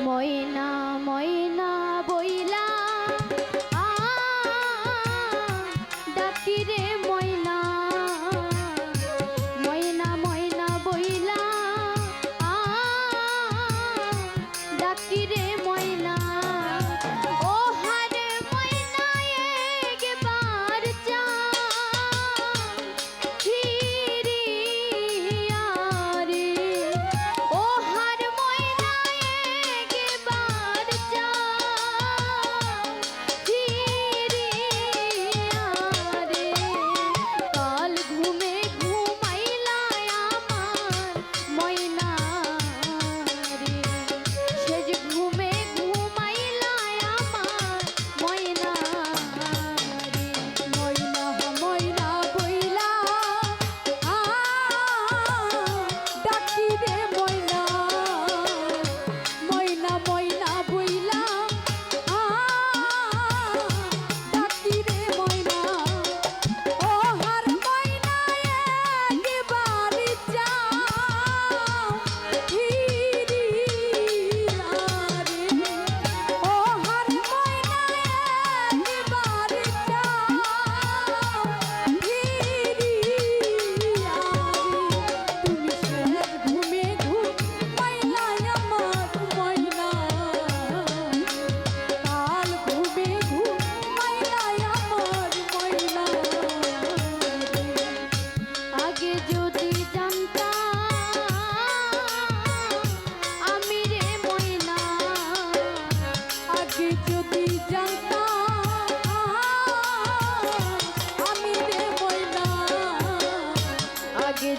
ময়না ময়না বইলা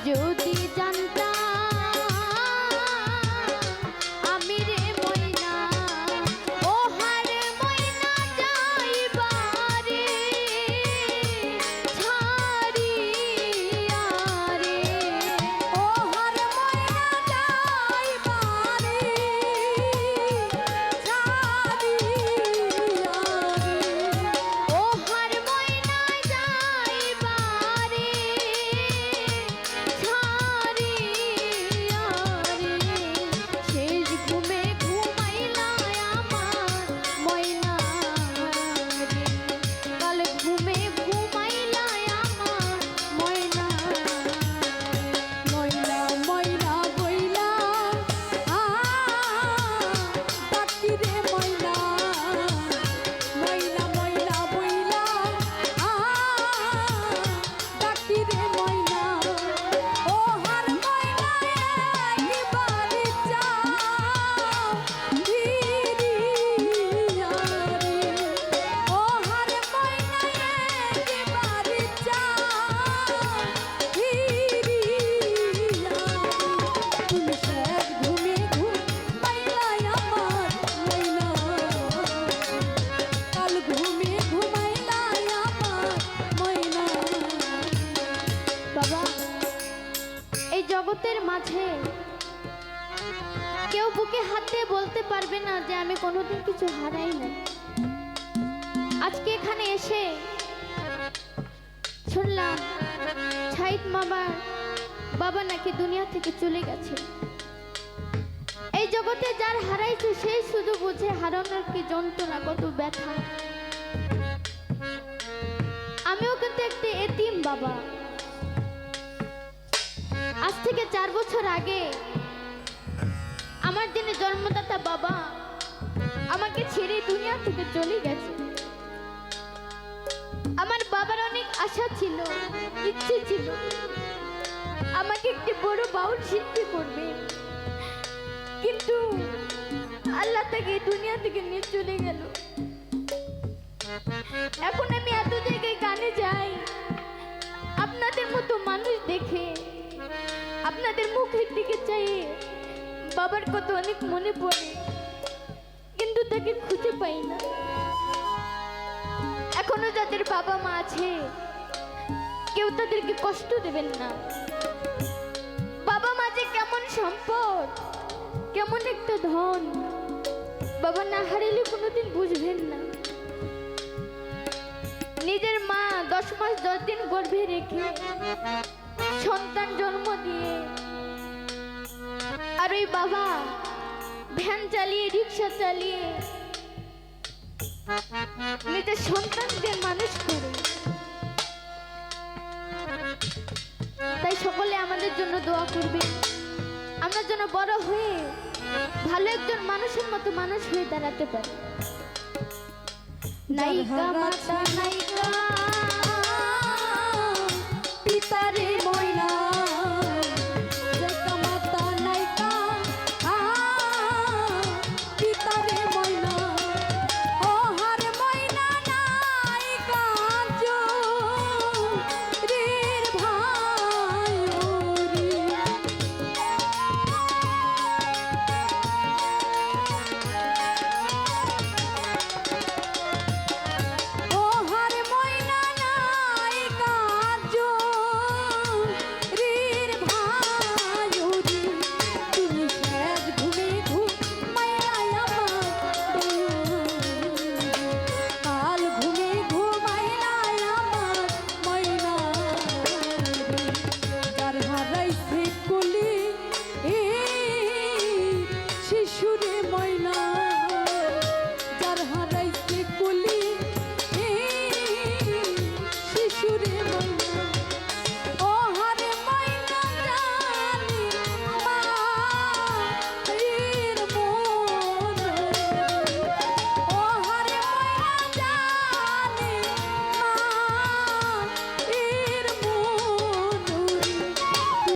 আগে মাঝে কেউ বুকে হাত দিয়ে বলতে পারবে না যে আমি কোনোদিন কিছু হারাই না আজকে এখানে এসে শুনলাম ছাইদ মামার বাবা নাকি দুনিয়া থেকে চলে গেছে। এই জগতে যার হারাইছে, সেই শুধু বুঝে হারানোর কি যন্ত্রণা, কত ব্যথা। আজ থেকে চার বছর আগে আমার দিনে জন্মদাতা বাবা আমাকে ছেড়ে দুনিয়া থেকে চলে গেছে। আমার বাবার অনেক আশা ছিল, ইচ্ছে ছিল। আমাকে একটি বড় বাউল শিল্পী করবে। কিন্তু আল্লাহ তাকে দুনিয়া থেকে নিয়ে চলে গেল। এখন আমি এত জায়গায় গানে যাই, আপনাদের মতো মানুষ দেখে আপনাদের মুখের দিকে চাই বাবার কত অনেক মনে পড়ে, কিন্তু তাকে খুঁজে পাই না। এখনও যাদের বাবা মা আছে, কেউ তাদেরকে কষ্ট দেবেন না। বাবা মা যে কেমন সম্পদ, কেমন একটা ধন, বাবা না হারাইলে কোনোদিন বুঝবেন না। নিজের মা দশ মাস দশ দিন গর্ভে রেখে সন্তান জন্ম দিয়ে। আর ওই বাবা ভ্যান চালিয়ে, রিক্সা চালিয়ে নিজের সন্তানদের মানুষ করে। তাই সকলে আমাদের জন্য দোয়া করবে। আমরা যেন বড় হয়ে ভালো একজন মানুষের মতো মানুষ হয়ে দাঁড়াতে পারি। নায়িকা মাতা, নায়িকা। পিতারে